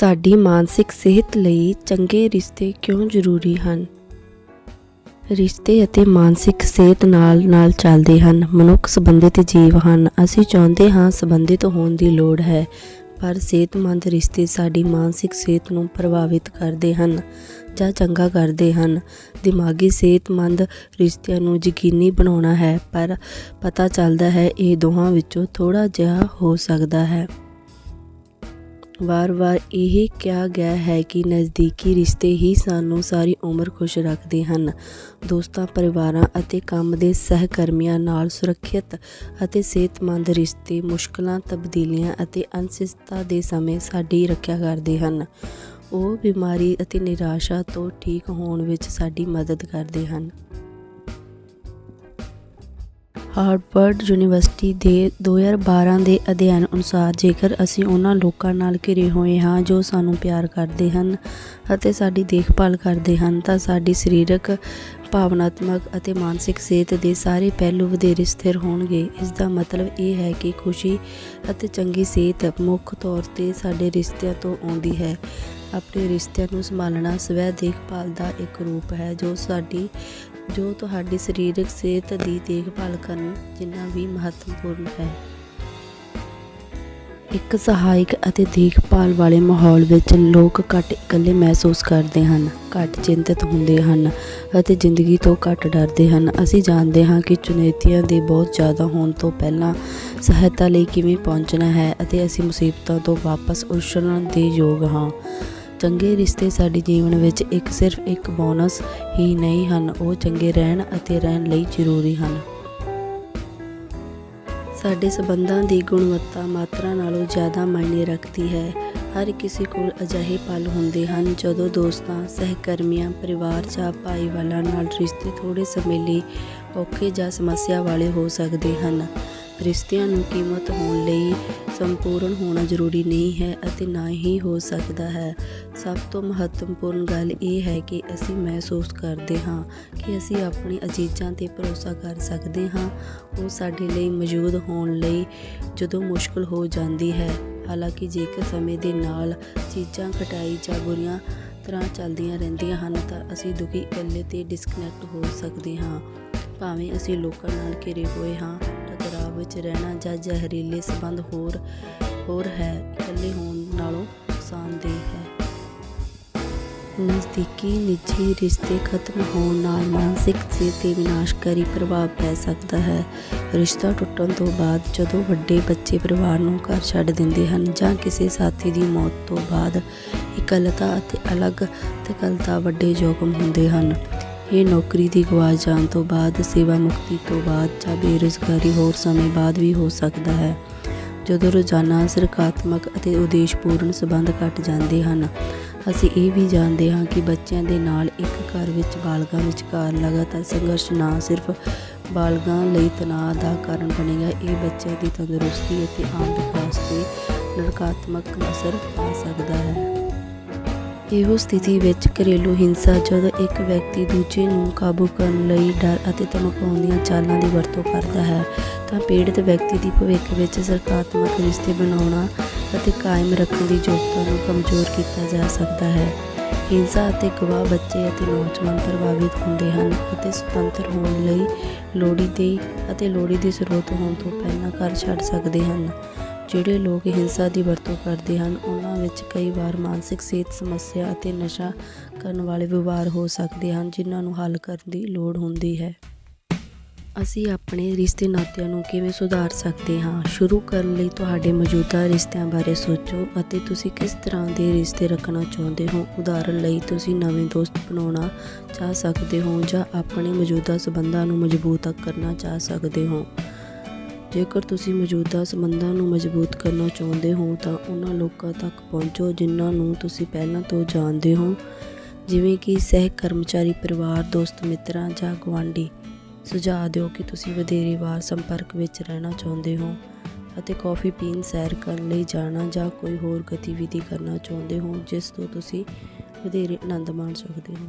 ਸਾਡੀ ਮਾਨਸਿਕ ਸਿਹਤ ਲਈ ਚੰਗੇ ਰਿਸ਼ਤੇ ਕਿਉਂ ਜ਼ਰੂਰੀ ਹਨ? ਰਿਸ਼ਤੇ ਅਤੇ ਮਾਨਸਿਕ ਸਿਹਤ ਨਾਲ-ਨਾਲ ਚੱਲਦੇ ਹਨ, ਮਨੁੱਖ ਸੰਬੰਧਿਤ ਜੀਵ ਹਨ। ਅਸੀਂ ਚਾਹੁੰਦੇ ਹਾਂ ਸੰਬੰਧਿਤ ਹੋਣ ਦੀ ਲੋੜ ਹੈ, ਪਰ ਸਿਹਤਮੰਦ ਰਿਸ਼ਤੇ ਸਾਡੀ ਮਾਨਸਿਕ ਸਿਹਤ ਨੂੰ ਪ੍ਰਭਾਵਿਤ ਕਰਦੇ ਹਨ ਜਾਂ ਚੰਗਾ ਕਰਦੇ ਹਨ। ਦਿਮਾਗੀ ਸਿਹਤਮੰਦ ਰਿਸ਼ਤਿਆਂ ਨੂੰ ਯਕੀਨੀ ਬਣਾਉਣਾ ਹੈ, ਪਰ ਪਤਾ ਚੱਲਦਾ ਹੈ ਇਹ ਦੋਹਾਂ ਵਿੱਚੋਂ ਥੋੜਾ ਜਿਹਾ ਹੋ ਸਕਦਾ ਹੈ। ਵਾਰ-ਵਾਰ ਇਹ ਕਿਹਾ ਗਿਆ ਹੈ ਕਿ ਨਜ਼ਦੀਕੀ ਰਿਸ਼ਤੇ ਹੀ ਸਾਨੂੰ ਸਾਰੀ ਉਮਰ ਖੁਸ਼ ਰੱਖਦੇ ਹਨ। ਦੋਸਤਾਂ, ਪਰਿਵਾਰਾਂ ਅਤੇ ਕੰਮ ਦੇ ਸਹਿਕਰਮੀਆਂ ਨਾਲ ਸੁਰੱਖਿਅਤ ਅਤੇ ਸਿਹਤਮੰਦ ਰਿਸ਼ਤੇ ਮੁਸ਼ਕਲਾਂ, ਤਬਦੀਲੀਆਂ ਅਤੇ ਅਨਿਸ਼ਚਿਤਤਾ ਦੇ ਸਮੇਂ ਸਾਡੀ ਰੱਖਿਆ ਕਰਦੇ ਹਨ। ਉਹ ਬਿਮਾਰੀ ਅਤੇ ਨਿਰਾਸ਼ਾ ਤੋਂ ਠੀਕ ਹੋਣ ਵਿੱਚ ਸਾਡੀ ਮਦਦ ਕਰਦੇ ਹਨ। ਹਾਰਵਰਡ ਯੂਨੀਵਰਸਿਟੀ ਦੇ 2012 ਦੇ ਅਧਿਐਨ ਅਨੁਸਾਰ ਜੇਕਰ ਅਸੀਂ ਉਹਨਾਂ ਲੋਕਾਂ ਨਾਲ ਘਿਰੇ ਹੋਏ ਹਾਂ ਜੋ ਸਾਨੂੰ ਪਿਆਰ ਕਰਦੇ ਹਨ ਅਤੇ ਸਾਡੀ ਦੇਖਭਾਲ ਕਰਦੇ ਹਨ, ਤਾਂ ਸਾਡੀ ਸਰੀਰਕ, ਭਾਵਨਾਤਮਕ ਅਤੇ ਮਾਨਸਿਕ ਸਿਹਤ ਦੇ ਸਾਰੇ ਪਹਿਲੂ ਵਧੇਰੇ ਸਥਿਰ ਹੋਣਗੇ। ਇਸ ਦਾ ਮਤਲਬ ਇਹ ਹੈ ਕਿ ਖੁਸ਼ੀ ਅਤੇ ਚੰਗੀ ਸਿਹਤ ਮੁੱਖ ਤੌਰ ਤੇ ਸਾਡੇ ਰਿਸ਼ਤਿਆਂ ਤੋਂ ਆਉਂਦੀ ਹੈ। ਆਪਣੇ ਰਿਸ਼ਤਿਆਂ ਨੂੰ ਸੰਭਾਲਣਾ ਸਵੈ ਦੇਖਭਾਲ ਦਾ ਇੱਕ ਰੂਪ ਹੈ ਜੋ ਸਾਡੀ ਜੋ ਤੁਹਾਡੀ ਸਰੀਰਕ ਸਿਹਤ ਦੀ ਦੇਖਭਾਲ ਕਰਨ, ਜਿੰਨਾ ਵੀ ਮਹੱਤਵਪੂਰਨ ਹੈ। ਇੱਕ ਸਹਾਇਕ ਅਤੇ ਦੇਖਭਾਲ ਵਾਲੇ ਮਾਹੌਲ ਵਿੱਚ ਲੋਕ ਘੱਟ ਇਕੱਲੇ ਮਹਿਸੂਸ ਕਰਦੇ ਹਨ, ਘੱਟ ਚਿੰਤਤ ਹੁੰਦੇ ਹਨ ਅਤੇ ਜ਼ਿੰਦਗੀ ਤੋਂ ਘੱਟ ਡਰਦੇ ਹਨ। ਅਸੀਂ ਜਾਣਦੇ ਹਾਂ ਕਿ ਚੁਣੌਤੀਆਂ ਦੇ ਬਹੁਤ ਜ਼ਿਆਦਾ ਹੋਣ ਤੋਂ ਪਹਿਲਾਂ ਸਹਾਇਤਾ ਲਈ ਕਿਵੇਂ ਪਹੁੰਚਣਾ ਹੈ ਅਤੇ ਅਸੀਂ ਮੁਸੀਬਤਾਂ ਤੋਂ ਵਾਪਸ ਉਛਲਣ ਦੇ ਯੋਗ ਹਾਂ। ਚੰਗੇ ਰਿਸ਼ਤੇ ਸਾਡੇ ਜੀਵਨ ਵਿੱਚ ਇੱਕ ਸਿਰਫ ਇੱਕ ਬੋਨਸ ਹੀ ਨਹੀਂ ਹਨ, ਉਹ ਚੰਗੇ ਰਹਿਣ ਅਤੇ ਰਹਿਣ ਲਈ ਜ਼ਰੂਰੀ ਹਨ। ਸਾਡੇ ਸਬੰਧਾਂ ਦੀ ਗੁਣਵੱਤਾ ਮਾਤਰਾ ਨਾਲੋਂ ਜ਼ਿਆਦਾ ਮਾਇਨੇ ਰੱਖਦੀ ਹੈ। ਹਰ ਕਿਸੇ ਕੋਲ ਅਜਿਹੇ ਪਲ ਹੁੰਦੇ ਹਨ ਜਦੋਂ ਦੋਸਤਾਂ, ਸਹਿਕਰਮੀਆਂ, ਪਰਿਵਾਰ ਜਾਂ ਭਾਈਵਾਲਾਂ ਨਾਲ ਰਿਸ਼ਤੇ ਥੋੜੇ ਸਮੇਂ ਲਈ ਔਖੇ ਜਾਂ ਸਮੱਸਿਆ ਵਾਲੇ ਹੋ ਸਕਦੇ ਹਨ। ਰਿਸ਼ਤਿਆਂ ਨੂੰ ਕੀਮਤ ਹੋਣ ਲਈ ਸੰਪੂਰਨ ਹੋਣਾ ਜ਼ਰੂਰੀ ਨਹੀਂ ਹੈ ਅਤੇ ਨਾ ਹੀ ਹੋ ਸਕਦਾ ਹੈ। ਸਭ ਤੋਂ ਮਹੱਤਵਪੂਰਨ ਗੱਲ ਇਹ ਹੈ ਕਿ ਅਸੀਂ ਮਹਿਸੂਸ ਕਰਦੇ ਹਾਂ ਕਿ ਅਸੀਂ ਆਪਣੇ ਅਜੀਜ਼ਾਂ ਤੇ ਭਰੋਸਾ ਕਰ ਸਕਦੇ ਹਾਂ। ਉਹ ਸਾਡੇ ਲਈ ਮੌਜੂਦ ਹੋਣ ਲਈ ਜਦੋਂ ਮੁਸ਼ਕਲ ਹੋ ਜਾਂਦੀ ਹੈ। ਹਾਲਾਂਕਿ ਜੇਕਰ ਸਮੇਂ ਦੇ ਨਾਲ ਚੀਜ਼ਾਂ ਘਟਾਈ ਜਾਂ ਬੁਰੀਆਂ ਤਰ੍ਹਾਂ ਚੱਲਦੀਆਂ ਰਹਿੰਦੀਆਂ ਹਨ ਤਾਂ ਅਸੀਂ ਦੁਖੀ ਇਕੱਲੇ ਤੇ ਡਿਸਕਨੈਕਟ ਹੋ ਸਕਦੇ ਹਾਂ। ਭਾਵੇਂ ਅਸੀਂ ਲੋਕਾਂ ਨਾਲ ਘਿਰੇ ਹੋਏ ਹਾਂ ਵਿੱਚ ਰਹਿਣਾ ਜਾਂ ਜ਼ਹਿਰੀਲੇ ਸੰਬੰਧ ਹੋਰ ਹੋਰ ਹੈ, ਇਕੱਲੇ ਹੋਣ ਨਾਲੋਂ ਨੁਕਸਾਨਦੇਹ ਹੈ। ਨਜ਼ਦੀਕੀ ਨਿੱਜੀ ਰਿਸ਼ਤੇ ਖਤਮ ਹੋਣ ਨਾਲ ਮਾਨਸਿਕ ਸਿਹਤ ਤੇ ਵਿਨਾਸ਼ਕਾਰੀ ਪ੍ਰਭਾਵ ਪੈ ਸਕਦਾ ਹੈ। ਰਿਸ਼ਤਾ ਟੁੱਟਣ ਤੋਂ ਬਾਅਦ ਜਦੋਂ ਵੱਡੇ ਬੱਚੇ ਪਰਿਵਾਰ ਨੂੰ ਘਰ ਛੱਡ ਦਿੰਦੇ ਹਨ ਜਾਂ ਕਿਸੇ ਸਾਥੀ ਦੀ ਮੌਤ ਤੋਂ ਬਾਅਦ ਇਕੱਲਤਾ ਅਤੇ ਅਲੱਗ ਤਕਲਤਾ ਵੱਡੇ ਜੋਖਮ ਹੁੰਦੇ ਹਨ। ਇਹ ਨੌਕਰੀ ਦੀ ਗਵਾਚ ਜਾਣ ਤੋਂ ਬਾਅਦ, ਸੇਵਾ ਮੁਕਤੀ ਤੋਂ ਬਾਅਦ ਜਾਂ ਬੇਰੁਜ਼ਗਾਰੀ ਹੋਰ ਸਮੇਂ ਬਾਅਦ ਵੀ ਹੋ ਸਕਦਾ ਹੈ। ਜਦੋਂ ਰੋਜ਼ਾਨਾ ਸਰਕਾਤਮਕ ਅਤੇ ਉਦੇਸ਼ਪੂਰਨ ਸਬੰਧ ਘਟ ਜਾਂਦੇ ਹਨ, ਅਸੀਂ ਇਹ ਵੀ ਜਾਣਦੇ ਹਾਂ ਕਿ ਬੱਚਿਆਂ ਦੇ ਨਾਲ ਇੱਕ ਘਰ ਵਿੱਚ ਬਾਲਗਾਂ ਵਿਚਕਾਰ ਲਗਾਤਾਰ ਸੰਘਰਸ਼ ਨਾ ਸਿਰਫ ਬਾਲਗਾਂ ਲਈ ਤਣਾਅ ਦਾ ਕਾਰਨ ਬਣੇਗਾ, ਇਹ ਬੱਚਿਆਂ ਦੀ ਤੰਦਰੁਸਤੀ ਅਤੇ ਆਮ ਵਿਕਾਸ ਤੇ ਨਕਾਰਾਤਮਕ ਅਸਰ ਪਾ ਸਕਦਾ ਹੈ। ਇਹੋ ਸਥਿਤੀ ਵਿੱਚ ਘਰੇਲੂ ਹਿੰਸਾ ਜਦੋਂ ਇੱਕ ਵਿਅਕਤੀ ਦੂਜੇ ਨੂੰ ਕਾਬੂ ਕਰਨ ਲਈ ਡਰ ਅਤੇ ਧਮਕਾਉਣ ਦੀਆਂ ਚਾਲਾਂ ਦੀ ਵਰਤੋਂ ਕਰਦਾ ਹੈ, ਤਾਂ ਪੀੜਤ ਵਿਅਕਤੀ ਦੀ ਭਵਿੱਖ ਵਿੱਚ ਸਕਾਰਾਤਮਕ ਰਿਸ਼ਤੇ ਬਣਾਉਣਾ ਅਤੇ ਕਾਇਮ ਰੱਖਣ ਦੀ ਯੋਗਤਾ ਨੂੰ ਕਮਜ਼ੋਰ ਕੀਤਾ ਜਾ ਸਕਦਾ ਹੈ। ਹਿੰਸਾ ਅਤੇ ਗਵਾਹ ਬੱਚੇ ਅਤੇ ਨੌਜਵਾਨ ਪ੍ਰਭਾਵਿਤ ਹੁੰਦੇ ਹਨ ਅਤੇ ਸੁਤੰਤਰ ਹੋਣ ਲਈ ਲੋੜੀ ਦੇ ਅਤੇ ਲੋੜੀ ਦੀ ਜ਼ਰੂਰਤ ਹੋਣ ਤੋਂ ਪਹਿਲਾਂ ਘਰ ਛੱਡ ਸਕਦੇ ਹਨ। ਜਿਹੜੇ ਲੋਕ ਹਿੰਸਾ ਦੀ ਵਰਤੋਂ ਕਰਦੇ ਹਨ, ਉਹਨਾਂ ਵਿੱਚ ਕਈ ਵਾਰ ਮਾਨਸਿਕ ਸਿਹਤ ਸਮੱਸਿਆ ਅਤੇ ਨਸ਼ਾ ਕਰਨ ਵਾਲੇ ਵਿਵਹਾਰ ਹੋ ਸਕਦੇ ਹਨ, ਜਿਨ੍ਹਾਂ ਨੂੰ ਹੱਲ ਕਰਨ ਦੀ ਲੋੜ ਹੁੰਦੀ ਹੈ। ਅਸੀਂ ਆਪਣੇ ਰਿਸ਼ਤੇ ਨਾਤਿਆਂ ਨੂੰ ਕਿਵੇਂ ਸੁਧਾਰ ਸਕਦੇ ਹਾਂ? ਸ਼ੁਰੂ ਕਰਨ ਲਈ ਤੁਹਾਡੇ ਮੌਜੂਦਾ ਰਿਸ਼ਤਿਆਂ ਬਾਰੇ ਸੋਚੋ ਅਤੇ ਤੁਸੀਂ ਕਿਸ ਤਰ੍ਹਾਂ ਦੇ ਰਿਸ਼ਤੇ ਰੱਖਣਾ ਚਾਹੁੰਦੇ ਹੋ? ਉਦਾਹਰਨ ਲਈ, ਤੁਸੀਂ ਨਵੇਂ ਦੋਸਤ ਬਣਾਉਣਾ ਚਾਹ ਸਕਦੇ ਹੋ ਜਾਂ ਆਪਣੇ ਮੌਜੂਦਾ ਸਬੰਧਾਂ ਨੂੰ ਮਜ਼ਬੂਤ ਕਰਨਾ ਚਾਹ ਸਕਦੇ ਹੋ। ਜੇਕਰ ਤੁਸੀਂ ਮੌਜੂਦਾ ਸੰਬੰਧਾਂ ਨੂੰ ਮਜ਼ਬੂਤ ਕਰਨਾ ਚਾਹੁੰਦੇ ਹੋ, ਤਾਂ ਉਹਨਾਂ ਲੋਕਾਂ ਤੱਕ ਪਹੁੰਚੋ ਜਿਨ੍ਹਾਂ ਨੂੰ ਤੁਸੀਂ ਪਹਿਲਾਂ ਤੋਂ ਜਾਣਦੇ ਹੋ। ਜਿਵੇਂ ਕਿ ਸਹਿ ਕਰਮਚਾਰੀ ਪਰਿਵਾਰ, ਦੋਸਤ ਮਿੱਤਰਾਂ ਜਾਂ ਗੁਆਂਢੀ। ਸੁਝਾਅ ਦਿਓ ਕਿ ਤੁਸੀਂ ਵਧੇਰੇ ਵਾਰ ਸੰਪਰਕ ਵਿੱਚ ਰਹਿਣਾ ਚਾਹੁੰਦੇ ਹੋ ਅਤੇ ਕੌਫੀ ਪੀਣ, ਸੈਰ ਕਰਨ ਲਈ ਜਾਣਾ ਜਾਂ ਕੋਈ ਹੋਰ ਗਤੀਵਿਧੀ ਕਰਨਾ ਚਾਹੁੰਦੇ ਹੋ, ਜਿਸ ਤੋਂ ਤੁਸੀਂ ਵਧੇਰੇ ਆਨੰਦ ਮਾਣ ਸਕਦੇ ਹੋ।